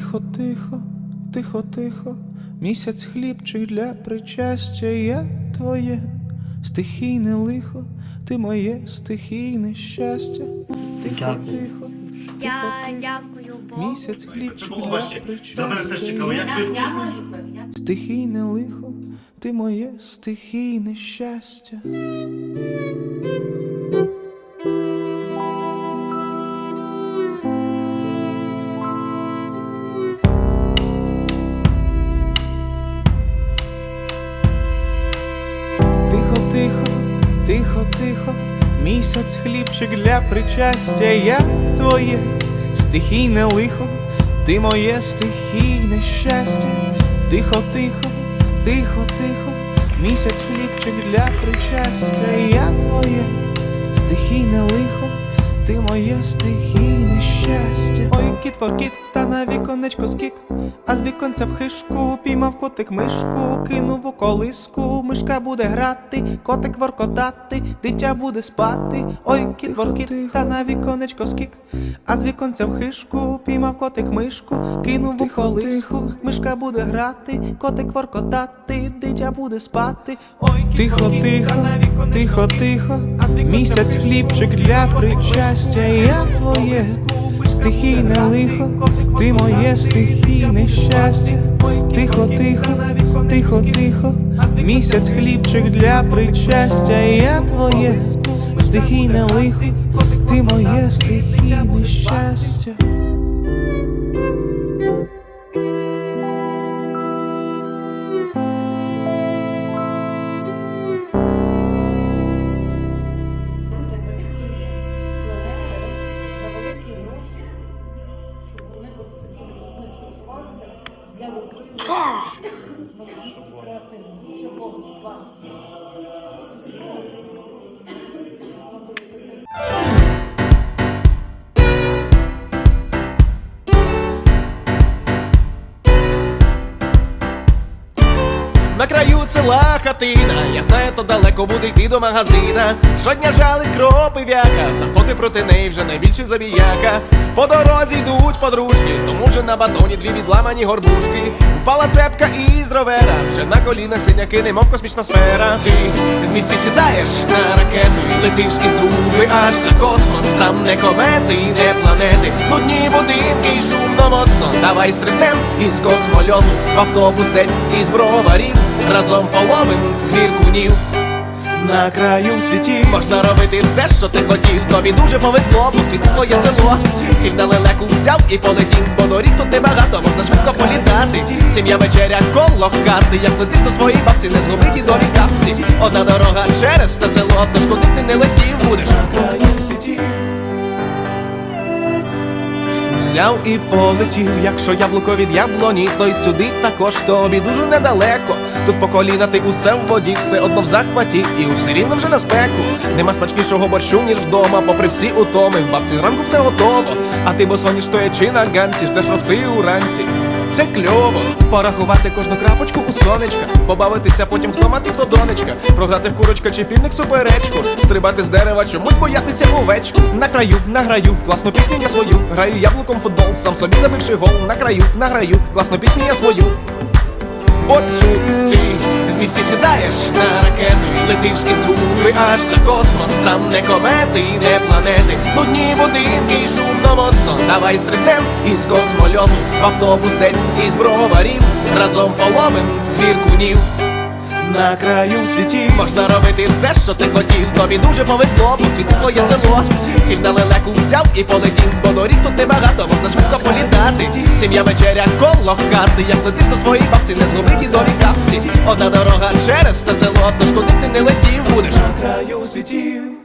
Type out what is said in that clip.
Тихо, тихо, тихо, тихо, місяць хлібчик для причастя я твоє, стихійне лихо, ти моє стихійне щастя. Тихо, тихо, Я дякую Богу. місяць хлібчик для причастя. Я певні. Стихійне лихо, ти моє стихійне щастя. Тихо, місяць хлібчик для причастя, я твоє стихійне лихо, ти моє стихійне щастя. Тихо, тихо, тихо, тихо, місяць хлібчик для причастя, я твоє стихійне лихо, ти моє стихійне щастя. Ой, кіт воркіт, та на віконечко скік, а з віконця в хишку піймав котик мишку, кинув у колиску, мишка буде грати, котик воркотати, дитя буде спати. Ой, кіт воркіт, та на віконечко скік, а з віконця в хишку піймав котик мишку, кинув у колиску, мишка буде грати, котик воркотати, дитя буде спати. Ой, тихо, тихо, тихо, тихо, місяць хлібчик для причастя, я твоє. Стихійне лихо, ти моє стихійне щастя. Тихо, тихо, тихо, тихо, місяць хлібчик для причастя, я твоє стихійне лихо, ти моє стихійне щастя. Для розвитку мозгів і креативності, щоб повний клас. На краю села хатина, я знаю, то далеко буде йти до магазина. Щодня жали кропи вяка, зато проти неї вже найбільший забіяка. По дорозі йдуть подружки, тому вже на батоні дві відламані горбушки. Впала цепка із ровера, вже на колінах синяки, немов космічна сфера. Ти в місті сідаєш на ракету, і летиш із дружби аж на космос. Там не комети, і не планети, нудні будинки й шумно моцно. Давай стрибнем із космольоту, в автобус десь із броварів. Разом половим цвіркунів. На краю світі можна робити все, що ти хотів. Тобі дуже повезло, бо світ твоє село. Сів на лелеку взяв і полетів, бо доріг тут небагато, можна швидко політати. Сім'я вечеря коло карти, як летиш до своїй бабці, не згубить долі капці. Одна дорога через все село, тож куди ти не летів, будеш Взяв і полетів, якщо яблуко від яблуні, то й сюди також тобі дуже недалеко. Тут по коліна ти усе в воді, все одно в захваті, і усе рівно вже на спеку. Нема смачнішого борщу, ніж вдома, попри всі утоми. В бабці зранку все готово. А ти босоніж стоячи на ганці, ждеш роси уранці. Це кльово, порахувати кожну крапочку у сонечка, побавитися потім, хто мати, хто донечка, програти в курочка чи півник суперечку, стрибати з дерева, чомусь боятися овечку. На краю, награю, класну пісню я свою. Граю яблуком футбол, сам собі забивши гол. На краю, награю, класну пісню я свою. Оцю ти місті сідаєш на ракету, летиш із дружби аж на космос. Там не комети, і не планети, нудні будинки й шумно моцно. Давай стрибнем із космольоту, в автобус десь із броварів, разом половим цвіркунів. На краю світі можна робити все, що ти хотів. Тобі дуже повезло, бо світи твоє село. Сів на взяв і полетів, бо доріг тут небагато, можна швидко політати. Сім'я вечеря коло карти, як летиш до своїй бабці, не згуби і долі капці. Одна дорога через все село, тож куди ти не летів, будеш на краю світів.